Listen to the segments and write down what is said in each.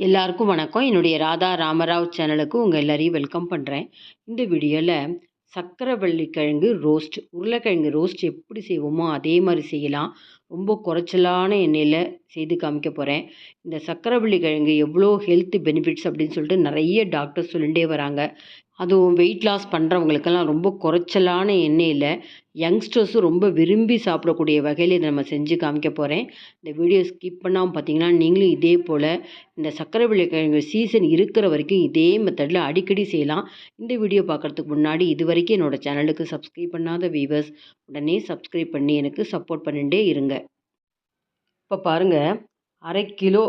எல்லாருக்கும் வணக்கம். என்னுடைய ராதா ராமராவ் சேனலுக்கு உங்கள் எல்லாரையும் வெல்கம் பண்ணுறேன் இந்த வீடியோவில் சக்கரவள்ளி கிழங்கு ரோஸ்ட் உருளைக்கிழங்கு ரோஸ்ட் எப்படி செய்வோமோ அதே மாதிரி செய்யலாம். ரொம்ப குறைச்சலான எண்ணெயில் செய்து காமிக்க போகிறேன் இந்த சக்கரவள்ளி கிழங்கு எவ்வளோ ஹெல்த் பெனிஃபிட்ஸ் அப்படின்னு சொல்லிட்டு நிறைய டாக்டர்ஸ் சொல்லிகிட்டே வராங்க. அதுவும் வெயிட் லாஸ் பண்ணுறவங்களுக்கெல்லாம் ரொம்ப குறைச்சலான எண்ணெயில் யங்ஸ்டர்ஸும் ரொம்ப விரும்பி சாப்பிடக்கூடிய வகையில் இதை நம்ம செஞ்சு காமிக்க போகிறேன் இந்த வீடியோ ஸ்கிப் பண்ணாமல் பார்த்தீங்கன்னா நீங்களும் இதே போல் இந்த சக்கரை கிழங்கு சீசன் இருக்கிற வரைக்கும் இதே மெத்தடில் அடிக்கடி செய்யலாம். இந்த வீடியோ பார்க்குறதுக்கு முன்னாடி இது வரைக்கும் என்னோடய சேனலுக்கு சப்ஸ்கிரைப் பண்ணாத வீவர்ஸ் உடனே சப்ஸ்கிரைப் பண்ணி எனக்கு சப்போர்ட் பண்ணிகிட்டே இருங்க. இப்போ பாருங்கள் அரை கிலோ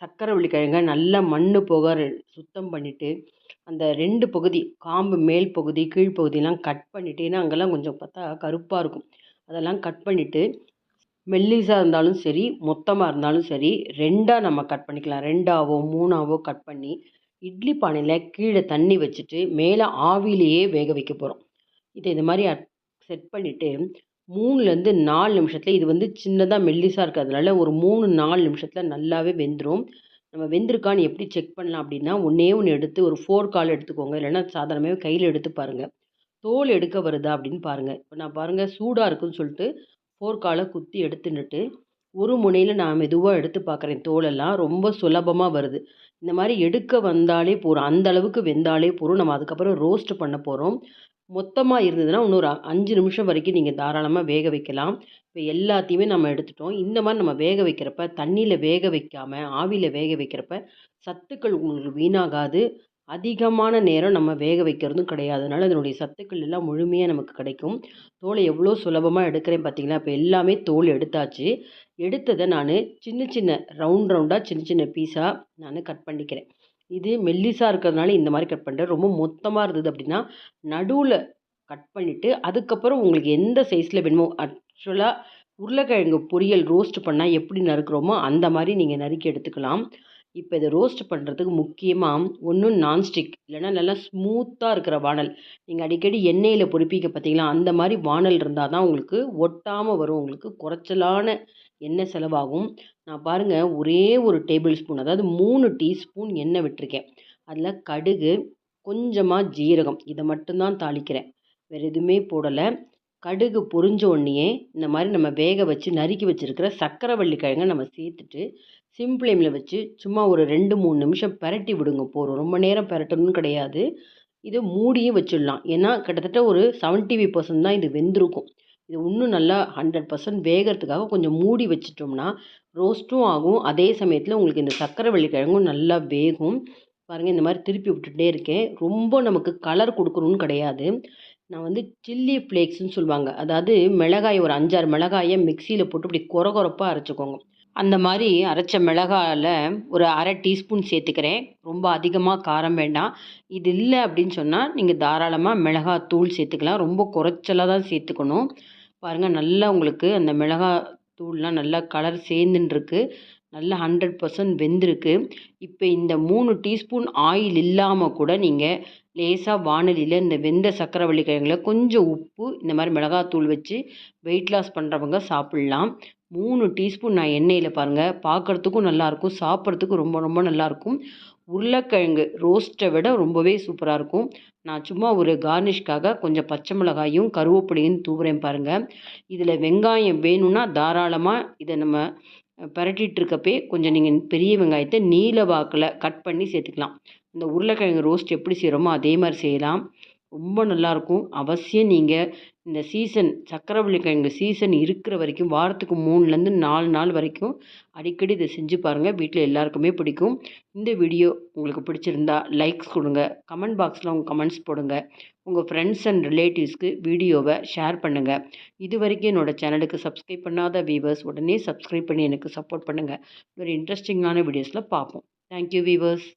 சக்கரை கிழங்க நல்லா மண் போக சுத்தம் பண்ணிவிட்டு அந்த ரெண்டு பகுதி காம்பு மேல் பகுதி கீழ் பகுதியெலாம் கட் பண்ணிவிட்டு ஏன்னா அங்கெல்லாம் கொஞ்சம் பார்த்தா கருப்பாக இருக்கும். அதெல்லாம் கட் பண்ணிவிட்டு மெல்லிசாக இருந்தாலும் சரி மொத்தமாக இருந்தாலும் சரி ரெண்டாக நம்ம கட் பண்ணிக்கலாம். ரெண்டாவோ மூணாவோ கட் பண்ணி இட்லி பானையில் கீழே தண்ணி வச்சுட்டு மேலே ஆவிலேயே வேக வைக்க போகிறோம் இதை இது மாதிரி செட் பண்ணிவிட்டு மூணுலேருந்து நாலு நிமிஷத்தில் இது வந்து சின்னதாக மெல்லிஸாக இருக்கிறதுனால ஒரு மூணு நாலு நிமிஷத்தில் நல்லாவே வெந்துடும் நம்ம வெந்திருக்கான்னு எப்படி செக் பண்ணலாம் அப்படின்னா ஒன்றே ஒன்று எடுத்து ஒரு ஃபோர் கால் எடுத்துக்கோங்க. இல்லைன்னா சாதாரணமாகவே கையில் எடுத்து பாருங்கள் தோல் எடுக்க வருதா அப்படின்னு பாருங்கள் இப்போ நான் பாருங்கள் சூடாக இருக்குதுன்னு சொல்லிட்டு ஃபோர் காலை குத்தி எடுத்துன்னுட்டு ஒரு முனையில் நான் மெதுவாக எடுத்து பார்க்குறேன் தோலெல்லாம். ரொம்ப சுலபமாக வருது. இந்த மாதிரி எடுக்க வந்தாலே போகிறோம் அந்த அளவுக்கு வெந்தாலே போகிறோம் நம்ம அதுக்கப்புறம் ரோஸ்ட் பண்ண போகிறோம் மொத்தமாக இருந்ததுன்னா இன்னொரு அஞ்சு நிமிஷம் வரைக்கும் நீங்கள் தாராளமாக வேக வைக்கலாம். இப்போ எல்லாத்தையுமே நம்ம எடுத்துட்டோம். இந்த மாதிரி நம்ம வேக வைக்கிறப்ப தண்ணியில் வேக வைக்காமல் ஆவியில் வேக வைக்கிறப்ப சத்துக்கள் உங்களுக்கு வீணாகாது. அதிகமான நேரம் நம்ம வேக வைக்கிறதும் கிடையாது. அதனால் அதனுடைய சத்துக்கள் எல்லாம் முழுமையாக நமக்கு கிடைக்கும். தோலை எவ்வளோ சுலபமாக எடுக்கிறேன் பார்த்தீங்களா? இப்போ எல்லாமே தோல் எடுத்தாச்சு. எடுத்ததை நான் சின்ன சின்ன ரவுண்ட் ரவுண்டாக சின்ன சின்ன பீஸாக நான் கட் பண்ணிக்கிறேன். இது மெல்லிசாக இருக்கிறதுனால இந்த மாதிரி கட் பண்ணுறேன் ரொம்ப மொத்தமாக இருந்தது அப்படின்னா நடுவில் கட் பண்ணிவிட்டு அதுக்கப்புறம் உங்களுக்கு எந்த சைஸில் வேணுமோ ஆக்சுவலாக உருளைக்கிழங்கு பொரியல் ரோஸ்ட் பண்ணால் எப்படி நறுக்கிறோமோ அந்த மாதிரி நீங்கள் நறுக்கி எடுத்துக்கலாம். இப்போ இதை ரோஸ்ட் பண்ணுறதுக்கு முக்கியமாக ஒன்றும் நான்ஸ்டிக் இல்லைனா நல்லா ஸ்மூத்தாக இருக்கிற வானல். நீங்கள் அடிக்கடி எண்ணெயில் பொறிப்பிக்க பார்த்தீங்களா அந்த மாதிரி வானல் இருந்தால் தான் உங்களுக்கு ஒட்டாமல் வரும். உங்களுக்கு குறைச்சலான எண்ணெய் செலவாகும். நான் பாருங்கள் ஒரே ஒரு டேபிள் ஸ்பூன் அதாவது மூணு டீஸ்பூன் எண்ணெய் விட்டுருக்கேன். அதில் கடுகு கொஞ்சமாக ஜீரகம் இதை மட்டும்தான் தாளிக்கிறேன். வேறு எதுவுமே போடலை. கடுகு பொரிஞ்ச இந்த மாதிரி நம்ம வேக வச்சு நறுக்கி வச்சுருக்கிற சக்கரவள்ளி கிழங்கை நம்ம சேர்த்துட்டு சிம் ஃப்ளேமில் வச்சு சும்மா ஒரு ரெண்டு மூணு நிமிஷம் பரட்டி விடுங்க. போகிறோம் ரொம்ப நேரம் பரட்டணும்னு கிடையாது. இதை மூடியும் வச்சிடலாம். ஏன்னா கிட்டத்தட்ட ஒரு செவன்ட்டி ஃபைவ் பர்சன்ட் தான் இது வெந்திருக்கும். இது இன்னும் நல்லா ஹண்ட்ரட் பர்சன்ட் வேகிறதுக்காக கொஞ்சம் மூடி வச்சிட்டோம்னா ரோஸ்ட்டும் ஆகும். அதே சமயத்தில் உங்களுக்கு இந்த சக்கரை வெள்ளிக்கிழங்கும் நல்லா வேகும். பாருங்கள் இந்த மாதிரி திருப்பி விட்டுட்டே இருக்கேன். ரொம்ப நமக்கு கலர் கொடுக்கணும்னு கிடையாது. நான் வந்து சில்லி ஃப்ளேக்ஸ்னு சொல்லுவாங்க. அதாவது மிளகாய் ஒரு அஞ்சாறு மிளகாயை மிக்சியில் போட்டு இப்படி குற குறப்பாக அரைச்சிக்கோங்க. அந்த மாதிரி அரைச்ச மிளகாயில் ஒரு அரை டீஸ்பூன் சேர்த்துக்கிறேன். ரொம்ப அதிகமாக காரம் வேண்டாம். இது இல்லை அப்படின்னு சொன்னால் நீங்கள் தாராளமாக மிளகாய் தூள் சேர்த்துக்கலாம். ரொம்ப குறைச்சலாக தான் சேர்த்துக்கணும். பாருங்கள் நல்லா உங்களுக்கு அந்த மிளகாய் தூள்லாம் நல்லா கலர் சேர்ந்துன்ருக்கு நல்லா ஹண்ட்ரட் பர்சன்ட் வெந்திருக்கு. இப்போ இந்த மூணு டீஸ்பூன் ஆயில் இல்லாமல் கூட நீங்கள் லேசாக வானலியில் இந்த வெந்த சக்கரவள்ளி கிழங்குல கொஞ்சம் உப்பு இந்த மாதிரி மிளகாத்தூள் வச்சு வெயிட் லாஸ் பண்ணுறவங்க சாப்பிட்லாம். மூணு டீஸ்பூன் நான் எண்ணெயில் பாருங்கள் பார்க்குறதுக்கும் நல்லாயிருக்கும் சாப்பிட்றதுக்கும் ரொம்ப ரொம்ப நல்லாயிருக்கும் உருளைக்கிழங்கு ரோஸ்ட்டை விட ரொம்பவே சூப்பராக இருக்கும். நான் சும்மா ஒரு கார்னிஷ்காக கொஞ்சம் பச்சை மிளகாயும் கருவேப்பிலையும் தூவுறேன் பாருங்கள் இதில் வெங்காயம் வேணும்னா தாராளமாக இதை நம்ம பரட்டிகிட்ருக்கப்பே கொஞ்சம் நீங்கள் பெரிய வெங்காயத்தை நீல வாக்கில் கட் பண்ணி சேர்த்துக்கலாம். இந்த உருளைக்கிழங்கு ரோஸ்ட் எப்படி செய்கிறோமோ அதே மாதிரி செய்யலாம். ரொம்ப நல்லாயிருக்கும் அவசியம் நீங்கள் இந்த சீசன் சக்கரவள்ளி கிழங்கு சீசன் இருக்கிற வரைக்கும் வாரத்துக்கு மூணுலேருந்து நாலு நாள் வரைக்கும் அடிக்கடி இதை செஞ்சு பாருங்கள் வீட்டில் எல்லாருக்குமே பிடிக்கும். இந்த வீடியோ உங்களுக்கு பிடிச்சிருந்தா லைக்ஸ் கொடுங்க. கமெண்ட் பாக்ஸில் உங்கள் கமெண்ட்ஸ் போடுங்க. உங்கள் ஃப்ரெண்ட்ஸ் அண்ட் ரிலேட்டிவ்ஸ்க்கு வீடியோவை ஷேர் பண்ணுங்கள் இது வரைக்கும் என்னோடய சேனலுக்கு சப்ஸ்கிரைப் பண்ணாத வீவர்ஸ் உடனே சப்ஸ்கிரைப் பண்ணி எனக்கு சப்போர்ட் பண்ணுங்கள் ஒரு இன்ட்ரெஸ்டிங்கான வீடியோஸில் பார்ப்போம். Thank you viewers